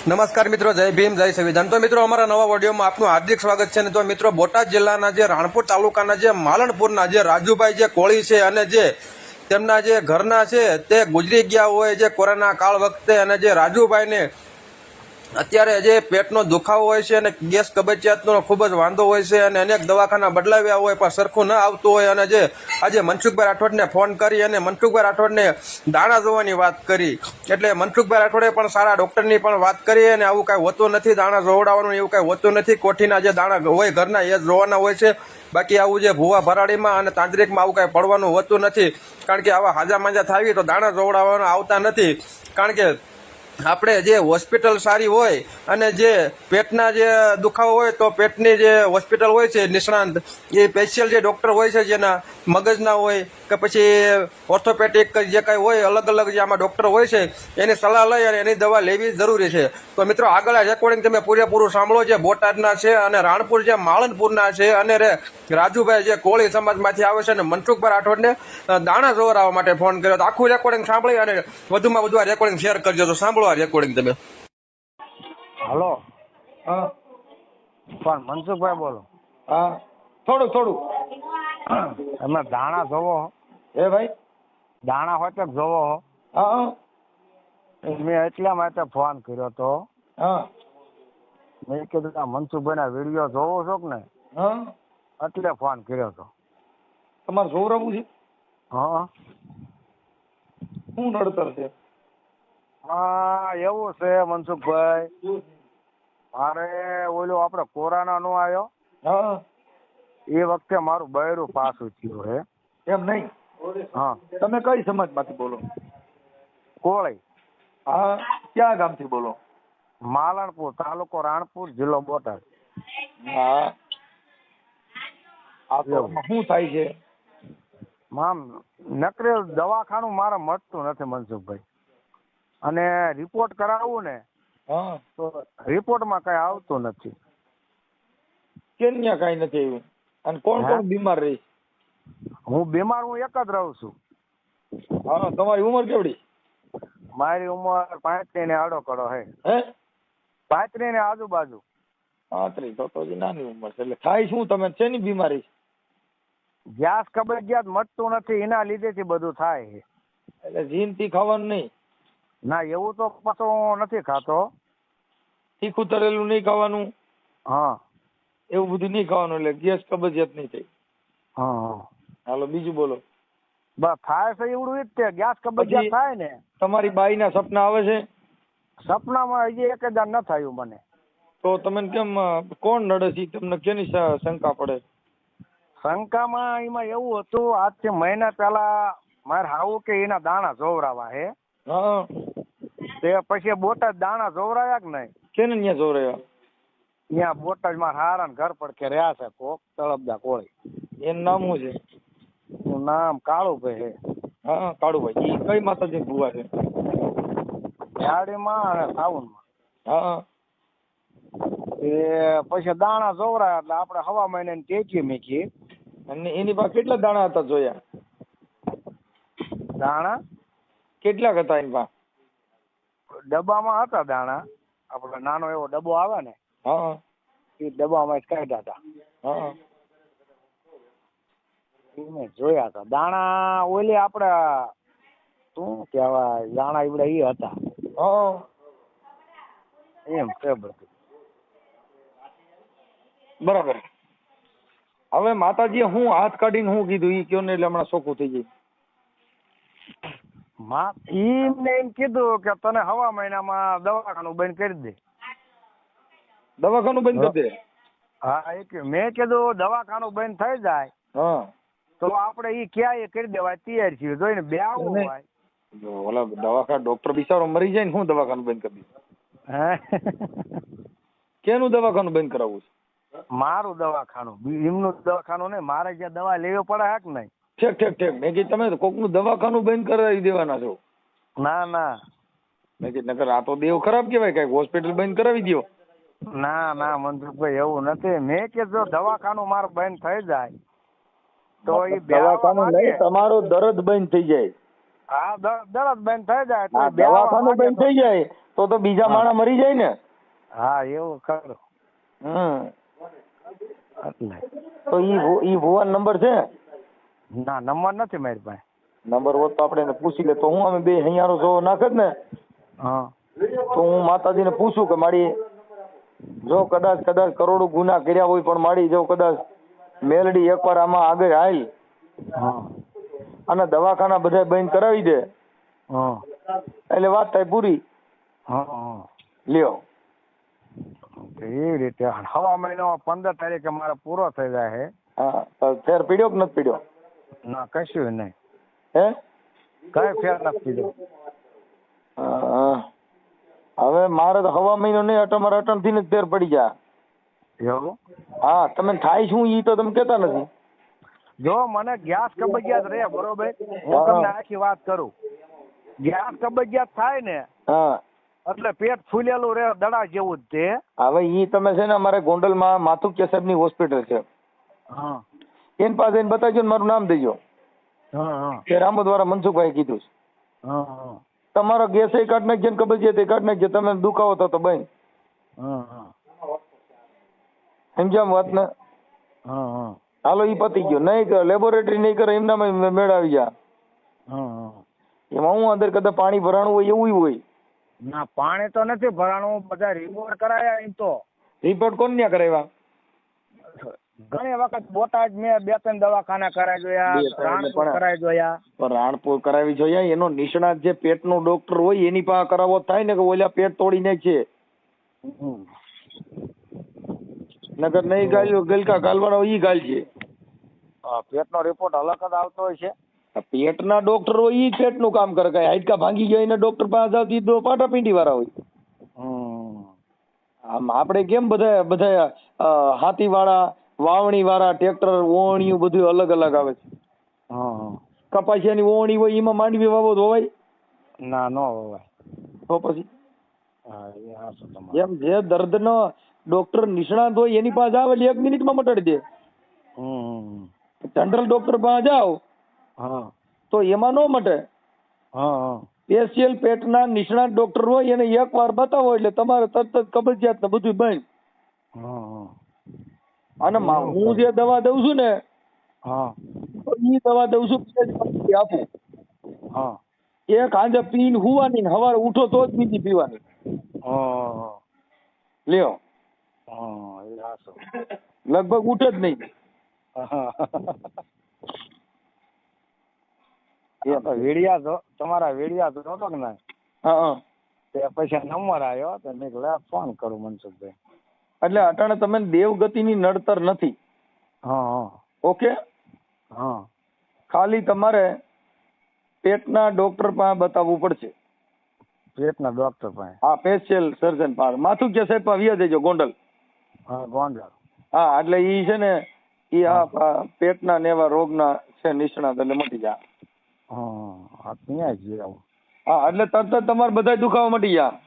નમસ્કાર મિત્રો, જય ભીમ, જય સંવિધાન. તો મિત્રો, અમારા નવા ઓડિયોમાં આપનું હાર્દિક સ્વાગત છે અને તો મિત્રો, બોટાદ જિલ્લાના જે રાણપુર તાલુકાના જે માલણપુરના જે રાજુભાઈ જે કોળી છે અને જે તેમના જે ઘરના છે તે ગુજરી ગયા હોય જે કોરોના કાળ વખતે અને જે રાજુભાઈને અત્યારે જે પેટનો દુખાવો હોય છે અને ગેસ કબજિયાતનો ખૂબ જ વાંધો હોય છે અને અનેક દવાખાના બદલાવ્યા હોય પણ સરખું ન આવતું હોય અને જે આજે મનસુખભાઈ રાઠોડને ફોન કરી અને મનસુખભાઈ રાઠોડને દાણા જોવાની વાત કરી. એટલે મનસુખભાઈ રાઠોડે પણ સારા ડૉક્ટરની પણ વાત કરી અને આવું કાંઈ હોતું નથી, દાણા જોવડાવવાનું એવું કાંઈ હોતું નથી. કોઠીના જે દાણા હોય ઘરના એ જ જોવાના હોય છે. બાકી આવું જે ભૂવા ભરાડીમાં અને તાંત્રિકમાં આવું કાંઈ પડવાનું હોતું નથી. કારણ કે આવા હાજા માંજા થાવી તો દાણા જોવડાવવાના આવતા નથી. કારણ કે આપણે જે હોસ્પિટલ સારી હોય અને જે પેટના જે દુખાવો હોય તો પેટની જે હોસ્પિટલ હોય છે, નિષ્ણાંત, એ સ્પેશિયલ જે ડૉક્ટર હોય છે, જેના મગજના હોય કે પછી ઓર્થોપેટિક જે કાંઈ હોય અલગ અલગ જે આમાં ડૉક્ટર હોય છે, એની સલાહ લઈ અને એની દવા લેવી જરૂરી છે. તો મિત્રો, આગળ રેકોર્ડિંગ તમે પૂરેપૂરું સાંભળો જે બોટાદના છે અને રાણપુર જે માળનપુરના છે અને રે રાજુભાઈ જે કોળી સમાજમાંથી આવે છે અને મનસુખભાઈ રાઠોડને દાણા જોવરાવવા માટે ફોન કર્યો. તો આખું રેકોર્ડિંગ સાંભળી અને વધુમાં વધુ આ રેકોર્ડિંગ શેર કરજો. તો સાંભળો આ રેકોર્ડિંગ તમે? હલો. હા. પણ મનસુખભાઈ બોલો. હા. થોડું થોડું. તમે દાણા જોવો એ ભાઈ? દાણા હોય તો જોવો હા. હા મેં એટલા માટે ફોન કર્યો તો. હા. મેં કીધું આ મનસુખભાઈના વીડિયો જોવો છો કે ને હા. એટલે ફોન કર્યો તો. તમારે જોવરાવું છે? હા. શું નડતર છે? હા એવું છે મનસુખભાઈ. મારે ઓલો આપડે કોરોના નો આવ્યો હા. એ વખતે મારું બૈરું પાછું થયું હે. એમ નહીં? હા. તમે કઈ સમાજમાંથી બોલો? કોળી. હા ક્યાં ગામથી બોલો? માલણપુર તાલુકો રાણપુર જિલ્લો બોટાદ. હા. આ તો શું થાય છે? મામ નકરે દવાખાનું મારે મળતું નથી મનસુખભાઈ. અને રિપોર્ટ કરાવવું ને હા. તો રિપોર્ટમાં કઈ આવતું નથી. કેમ ત્યાં કઈ નથી આવ્યું? અને કોણ કોણ બીમાર રહી? હું બીમાર હું એક જ રહું છું. હા તમારી ઉંમર કેવડી? મારી ઉંમર પાંત્રી ને આડો કરો હે. હે? પાંત્રીસ ને આજુબાજુ. પાંત્રીસ તો તો નાની ઉંમર છે. એટલે થાય શું? તમે શેની બીમારી? ગેસ કબજિયાત મટતું નથી એના લીધે થી બધું થાય એટલે જીનથી ખાવાનું નહીં. ના એવું તો પાછો હું નથી ખાતો. તીખું તળેલું નહીં ખાવાનું? હા. એવું બધું નહીં ખાવાનું એટલે ગેસ કબજિયાત નહીં થઈ. હા હા. હાલો બીજું બોલો. બસ થાય છે એવડું જ તે ગેસ કબજિયાત થાય ને. તમારી બાઈના સપના આવે છે? સપનામાં હજી એક હજાર ન થયું મને. તો તમે કેમ કોણ નડે છે? તમને કેની શંકા પડે? શંકામાં એમાં એવું હતું આજથી મહિના પહેલા મારે હાવું કે એના દાણા જોવરાવા હે. હા. તે પછી બોટાદ દાણા જોવરાયા કે નહીં? કેને ન્યા જોવરાયા? ત્યાં બોટાદમાં હારા ઘર પડખે રહ્યા છે કોક તળપદા કોળી. એનું નામ શું છે? એનું નામ કાળુભાઈ હે હા કાળુભાઈ. ઈ કઈ માતાજી ભુવા છે? ઝાડીમાં અને સાવનમાં. હા. એ પછી દાણા જોવરાયા એટલે આપણે હવા મહિને ટેકી મૂકી અને એની પાસે કેટલા દાણા હતા જોયા? દાણા? કેટલાક હતા એની પાસે? ડબ્બામાં હતા દાણા. આપડે નાનો એવો ડબ્બો આવે ને હા. એ ડબ્બામાં કાઢ્યા હતા. હા. મેં જોયા હતા. દાણા ઓલી આપડા શું કેવાય દાણા ઈવડે ઈ હતા. હા. એમ છે બધું. બરાબર. હવે માતાજીએ હું હાથ કાઢીને હું કીધું? ઈ કયો ને એટલે હમણાં સોખું થઈ જાય એમને એમ કીધું કે તને હવા મહિનામાં દવાખાનું બંધ કરી દે. દવાખાનું બંધ કરી દે? હા એક મેં કીધું દવાખાનું બંધ થઈ જાય હા. તો આપણે ઈ ક્યાં એ કરી દેવાય તૈયાર છીએ. જોઈને બે આવું હોય. જો ઓલા દવાખાના ડોક્ટર બિચારો મરી જાય ને હું દવાખાનું બંધ કરી દઉં હે? કેનું દવાખાનું બંધ કરાવવું છે? મારું દવાખાનું. એમનું દવાખાનું નહીં મારે જ્યાં દવા લેવી પડે હે કે નહીં? ઠેક ઠેક ઠેક. મેં કીધું તમે કોકનું દવાખાનું બંધ કરાવી દેવાના છો. ના ના. મેં કીધું નકર આ તો દેવ ખરાબ કહેવાય કંઈક હોસ્પિટલ બંધ કરાવી દો ના ના મનસુખભાઈ એવું નથી. મેં કે જો દવાખાનું મારું બંધ થઈ જાય તો એ દવાખાનું નહીં તમારો દર્દ બંધ થઈ જાય. હા દર્દ બંધ થઈ જાય તો આ એ બેહવા દવાખાનું બંધ થઈ જાય તો તો બીજા માણસ મરી જાય ને. હા એવું કરો. હમ. એટલે. તો ઈ ઈ ભુવન નંબર છે? ના નંબર નથી મારી પાસે. નંબર હોત તો આપણે પૂછી લે. તો હું અમે બે હૈયારો જો નાખત ને હા. તો હું માતાજીને પૂછું કે મારી જો કદાચ કદાચ કરોડો ગુના કર્યા હોય પણ મારી જો કદાચ મેલડી એકવાર આમાં આગળ આવી હા. અને દવાખાના બધા બંધ કરાવી દે. હા. એટલે વાત થાય પૂરી. લ્યો. એવી રીતે હવા મહિનો પંદર તારીખે મારે પૂરો થઈ જાય છે. ફેર પીડ્યો કે નથી પીડ્યો? ના કશું નહીં હે? કઈ ફેર નથી પીધો હવે મારે તો હવા મહિનો નહીં અટમ મારે થી જ ફેર પડી જા. એવું? હા તમે થાય શું ઈ તો તમે કેતા નથી. જો મને ગેસ કબજિયાત રે બરોબર? હું તમને આખી વાત કરું. ગેસ કબજિયાત થાય ને હા. એટલે પેટ ફૂલેલું રે દડા જેવું જ તે હવે ઈ તમે છે ને અમારે ગોંડલમાં માથુકિયા સાહેબની હોસ્પિટલ છે. હા. એની પાસે એને બતાવજો ને મારું નામ દેજો. હા હા. દ્વારા મનસુખભાઈ કીધું છે. તમારો ગેસ એ કાઢ નાખજો ને કબજિયાત એ કાઢ નાખજો તમે દુખાવો થતો સમજ્યા આમ વાત ને હાલો ઈ પતી ગયો. નહીં કરે લેબોરેટરી નહીં કરે એમનામાં મેળાવી જા. એમાં હું અંદર કદાચ પાણી ભરાણું હોય એવું હોય. ના પાણી તો નથી ભરાણું બધા રિપોર્ટ કરાયા એમ તો. રિપોર્ટ કોણ ન્યા કરાવ્યા ઘણી વખત બોટાદ મેં બે ત્રણ દવાખાના કરાવી જોયા રાણપુર કરાવી જોયા. પણ રાણપુર કરાવી જોયા એનો નિષ્ણાત જે પેટનો ડોક્ટર હોય એની પાસે કરાવો થાય ને કે ઓલા પેટ તોડી નાખશે નગર નહીં ગાલ્યો ગલકા ગાલવાળો ઈ ગાલજે. પેટનો રિપોર્ટ અલગ જ આવતો હોય છે. પેટના ડોક્ટર હોય ઈ પેટનું કામ કરે કઈ હાડકા ભાંગી ગયા એને ડોક્ટર પાસે ઈ તો પાટાપીંડી વાળા હોય. હમ. આમ આપણે કેમ બધા બધા હાથી વાળા વાવણી વાળા ટ્રેક્ટર ઓવણીયું બધું અલગ અલગ આવે છે. હા કપાસિયાની ઓવણી હોય એમાં માંડવી વાવો તો હોય ના નો હોય તો પછી? એમ જે દર્દનો ડોક્ટર નિષ્ણાત હોય એની પાસે આવે એટલે એક મિનિટમાં મટાડી દે. હમ. જનરલ ડોક્ટર પાસે હા. તો એમાં નો મટે. હા હા. સ્પેશિયલ પેટના નિષ્ણાત ડોક્ટર હોય એને એક વાર બતાવો એટલે તમારે તરત જ કબજિયાત ને બધું બંધ અને હું જે દવા દઉં છું ને હા. એ દવા દઉં છું પછી આપું. હા. એક કાંજે પીને હુવાની ને સવારે ઉઠો તો જ બીજી પીવાની. હા લ્યો. હા લગભગ ઉઠે જ નહીં. એ તો વીડિયા જો તમારા વીડિયા જોતો કે ના હા તે પછી નંબર આવ્યો તો મેં ફોન કરું મનસુખભાઈ. એટલે અટાણે તમે દેવગતિની નડતર નથી. હા હા. ઓકે? હા. ખાલી તમારે પેટના ડોક્ટર પાસે બતાવવું પડશે. પેટના ડોક્ટર પાસે? હા સ્પેશિયલ સર્જન પાસે. માથું કે સાહેબ પાસે દેજો ગોંડલ. હા ગોંડલ. હા એટલે ઈ છે ને ઈ આ પેટના ને એવા રોગના છે નિષ્ણાત એટલે મટી જાય હા હા ત્યાં જ આવું હા એટલે તરત જ તમારે બધા દુખાવા મટી જાય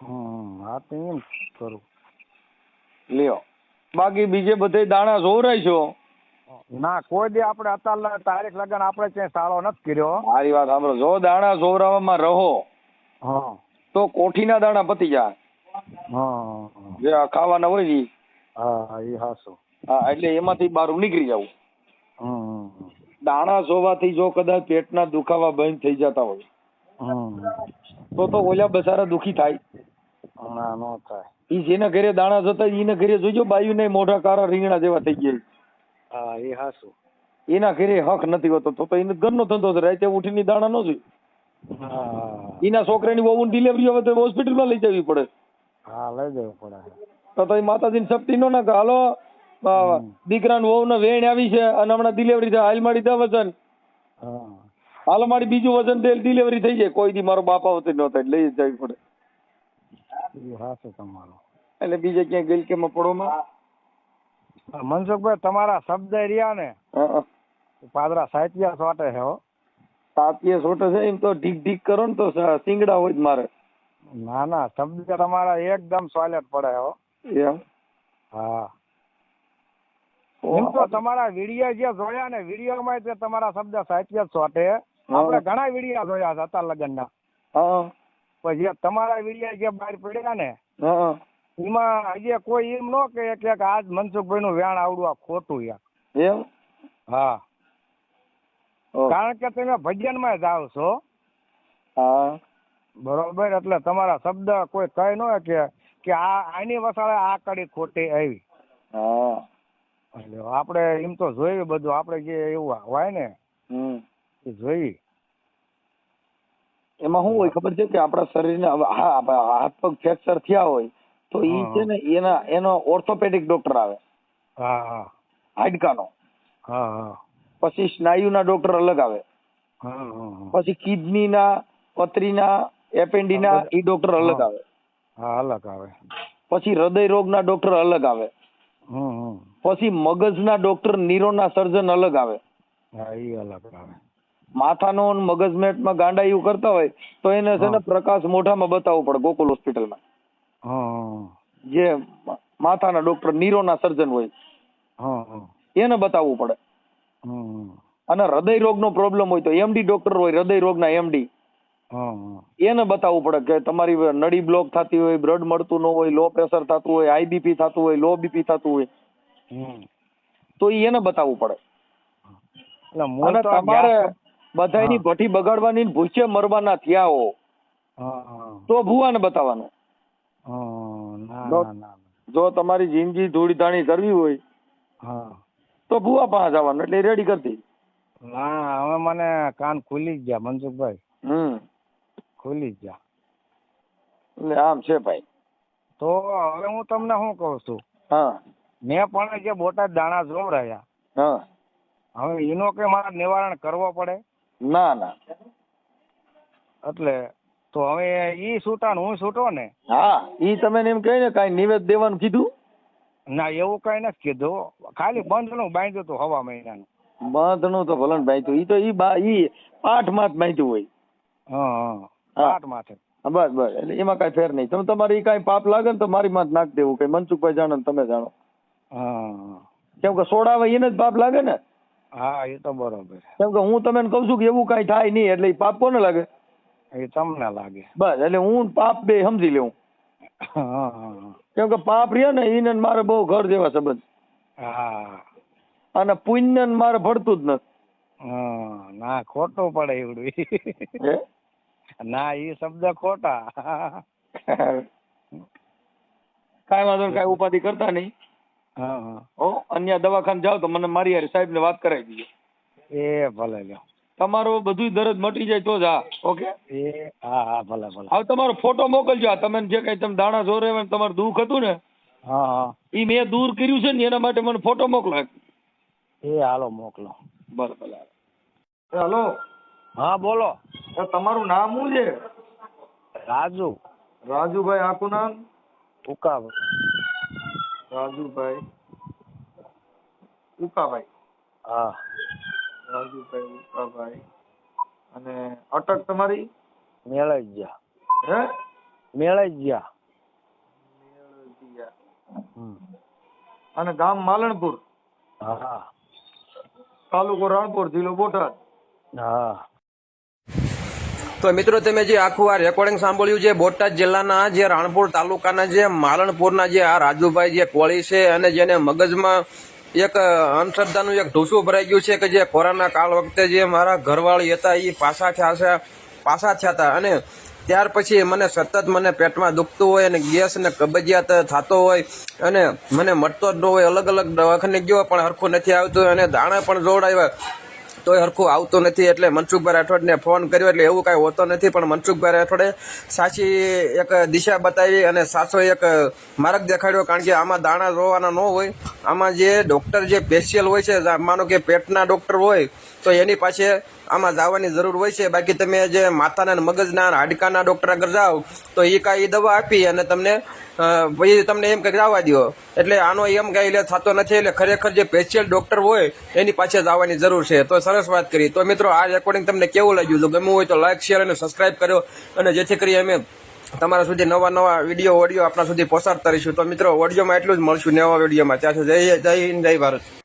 હમ હા તો એમ કરું. લ્યો. બાકી બીજે બધે દાણા જોવરાય છો. ના કોઈ દી આપણે અત્યારે તારીખ લગન આપણે ક્યાંય સાળો નથી કર્યો. મારી વાત સાંભળો. જો દાણા જોવરાવામાં રહો હા. તો કોઠીના દાણા પતી જાય. હા જે આ ખાવાના હોય ને હા એ હાસો. હા એટલે એમાંથી બહાર નીકળી જવું. દાણા જોવાથી જો કદાચ પેટના દુખાવા બંધ થઈ જતા હોય. તો તો ઓલા બસારા દુખી થાય. ના નો થાય. ઈ જેના ઘરે દાણા જતા એના ઘરે જોજો બાયુ ને મોઢા કારા રીંગણા જેવા થઈ ગયા. હા એ હાસુ. એના ઘરે હક નથી હોતો તો એને ઘરનો ધંધો છે રાતે ઉઠીને દાણા નો જોઈ એના છોકરાની વહુ ડિલિવરી હવે તો હોસ્પિટલમાં લઈ જવી પડે. હા લઈ જવું પડે. તો તો માતાજીની શક્તિ નો ના હાલો દીકરાને વહુ ને વેણ આવી છે અને હમણાં ડિલિવરી થાય. હાલ મારી દે વજન. હા. હાલ મારી બીજું વજન ડિલિવરી થઈ જાય. કોઈ દી મારો બાપ વતી ન લઈ જવી પડે. એ હાસું તમારું. એટલે બીજે ક્યાંય ગલકેમાં પડોમાં મનસુખભાઈ તમારા શબ્દ રહ્યા ને. પાદરા સાહિત્ય સોટે છે હો. સોટે છે એમ તો ઢીક ઢીક કરો ને તો સિંગડા હોય જ મારે. ના ના શબ્દ તમારા એકદમ સોલેટ પડે હો. એમ? હા. એમ તો તમારા વિડિયા જે જોયા ને વિડિયામાં તે તમારા શબ્દ સાહિત્ય સોટે આપણે ઘણા વીડિયો જોયા લગ્નના લગનના. હા. પણ જે તમારા વિડિયા જે બહાર પડ્યા ને એમાં આજે કોઈ એમ ન કહે કે આજ મનસુખભાઈ નું વેણ આવડું આ ખોટું યાર. એમ? હા. કારણ કે તમે ભજનમાં જાઓ છો. હા. બરોબર? એટલે તમારા શબ્દ કોઈ કહે ન કે કે આ આની વસાળે આ કડી ખોટી આવી. હા. એટલે આપણે એમ તો જોયું બધું. આપણે જે એવું હોય ને એ જોઈ એમાં શું હોય ખબર છે કે આપણા શરીરને હા હાથ પગ ફ્રેક્ચર થયા હોય તો એ છે ને એના એનો ઓર્થોપેડિક ડોક્ટર આવે. હાડકાનો. પછી સ્નાયુના ડોક્ટર અલગ આવે. પછી કિડનીના પથરીના એપેન્ડિના ઈ ડોક્ટર અલગ આવે. હા અલગ આવે. પછી હૃદય રોગના ડોક્ટર અલગ આવે. પછી મગજના ડોક્ટર નીરોના સર્જન અલગ આવે. અલગ આવે. માથાનો મગજમેટમાં ગાંડાયું કરતા હોય તો એને છે ને પ્રકાશ મોઢામાં બતાવવું પડે ગોકુલ હોસ્પિટલમાં. જે માથાના ડોક્ટર નીરોના સર્જન હોય એને બતાવવું પડે. અને હૃદય રોગનો પ્રોબ્લેમ હોય તો એમડી ડોક્ટર હોય હૃદય રોગના એમડી એને બતાવવું પડે કે તમારી નળી બ્લોક થતી હોય બ્લડ મળતું ન હોય લો પ્રેશર થતું હોય આઈબીપી થતું હોય લો બીપી થતું હોય. તો ઈ એને બતાવવું પડે. અને તમારે હા. ભઠ્ઠી બગાડવાની ભૂસે મરવાના થયા હો તો ભુવાને બતાવવાનું. જો તમારી જિંદગી ધૂળધાણી કરવી હોય હા. તો ભુવા પાસે જવાનું એટલે રેડી કરતી. ના હવે મને કાન ખુલી જ ગયા મનસુખભાઈ. હમ. ખુલી જ ગયા. એટલે આમ છે ભાઈ. તો હવે હું તમને શું કહું છું? હા. મેં પણ જે બોટાદ દાણા જોવરાયા હા. હવે એનો કે મારે નિવારણ કરવો પડે? ના ના. એટલે તો હવે ઈ છૂટા ને હું છૂટો ને? હા ઈ તમે એમ કહે ને કાંઈ નિવેદ દેવાનું કીધું? ના એવું કઈ નથી કીધું. ખાલી બંધનું બાંધ્યું હતું હવા મહિનાનું. બાંધનું તો ભલન બાંધ્યું. ઈ તો ઈ બા ઈ પાઠમાં જ બાંધ્યું હોય. હા હા. માથે બસ બસ. એટલે એમાં કઈ ફેર નહીં. તમે તમારે કઈ કાંઈ પાપ લાગે ને તો મારી માં નાખ દેવું. કઈ મનસુખભાઈ જાણો તમે જાણો. હા કેમ કે સોડાવે એને જ પાપ લાગે ને? હા એ તો બરોબર. કેમ કે હું તમને કહું છું કે એવું કાંઈ થાય નહીં એટલે એ પાપ કોને લાગે? એ તમને લાગે. બસ એટલે હું પાપ બે સમજી હા કેમ કે પાપ રહ્યા ને એને મારે બહુ ઘર જેવા સંબંધ. હા. અને પુણ્ય ને મારે ભળતું જ નથી. ના ખોટું પડે એવડું. ના એ શબ્દ ખોટા. કાંઈ વાંધો કાંઈ ઉપાધિ કરતા નહીં. હા હા. હો અન્ય દવાખાને જાઓ તો મને મારી હારે સાહેબ ને વાત કરાવી દીજો એ ભલે લ્યો. તમારો બધું દર્દ મટી જાય તો જ હા ઓકે? એ હા હા ભલે ભલે. હવે તમારો ફોટો મોકલજો આ તમે જે કઈ તમે દાણા જોરે હોય તમારું દુઃખ હતું ને હા હા. ઈ મેં દૂર કર્યું છે ને એના માટે મને ફોટો મોકલો એક. એ હાલો મોકલો. ભલે ભલે હાલો. હા બોલો. તમારું નામ શું છે? રાજુ. રાજુભાઈ આખું નામ? ઉકાબ રાજુભાઈ ઉકાભાઈ. હા. રાજુભાઈ ઉકાભાઈ. અને અટક તમારી? મેળાઈ ગયા હે મેળજિયા. હમ. અને ગામ માલણપુર? હા. તાલુકો રાણપુર જિલ્લો બોટાદ? હા. તો મિત્રો તમે જે આખું આ રેકોર્ડિંગ સાંભળ્યું છે, બોટાદ જિલ્લાના જે રાણપુર તાલુકાના જે માલણપુરના જે આ રાજુભાઈ જે કોળી છે અને જેને મગજમાં એક અંધશ્રદ્ધાનું એક ઢૂસું ભરાઈ ગયું છે કે જે કોરોના કાળ વખતે જે મારા ઘરવાળી હતા એ પાછા થયા છે, પાછા થયા હતા. અને ત્યાર પછી મને સતત મને પેટમાં દુખતું હોય અને ગેસ ને કબજિયાત થતો હોય અને મને મળતો જ ન હોય અલગ અલગ દવાખાને ગયો પણ હરખું નથી આવતું અને દાણા પણ જોડાવ્યા તોય હરખું આવતું નથી એટલે મનસુખભાઈ રાઠોડને ફોન કર્યો એટલે એવું કાંઈ હોતો નથી, પણ મનસુખભાઈ રાઠોડે સાચી એક દિશા બતાવી અને સાચો એક માર્ગ દેખાડ્યો, કારણ કે આમાં દાણા રોવાના ન હોય. આમાં જે ડૉક્ટર જે સ્પેશિયલ હોય છે, માનો કે પેટના ડૉક્ટર હોય તો એની પાસે આમાં જવાની જરૂર હોય છે. બાકી તમે જે માથાના મગજના હાડકાના ડૉક્ટર આગળ જાઓ, તો એ કાંઈ દવા આપી અને તમને પછી તમને એમ કંઈક જવા દો એટલે આનો એમ કાંઈ એટલે થતો નથી, એટલે ખરેખર જે સ્પેશિયલ ડૉક્ટર હોય, એની પાસે જવાની જરૂર છે. તો સરસ વાત કરી. તો મિત્રો, આ રેકોર્ડિંગ તમને કેવું લાગ્યું? જો ગમ્યું હોય તો લાઇક શેર અને સબસ્ક્રાઈબ કર્યો અને જેથી કરી અમે તમારા સુધી નવા નવા વીડિયો ઓડિયો આપણા સુધી પસાર કરીશું તો મિત્રો ઓડિયોમાં એટલું જ મળશું નવા વિડીયોમાં ત્યાં સુધી જય જય હિન્દ, જય ભારત.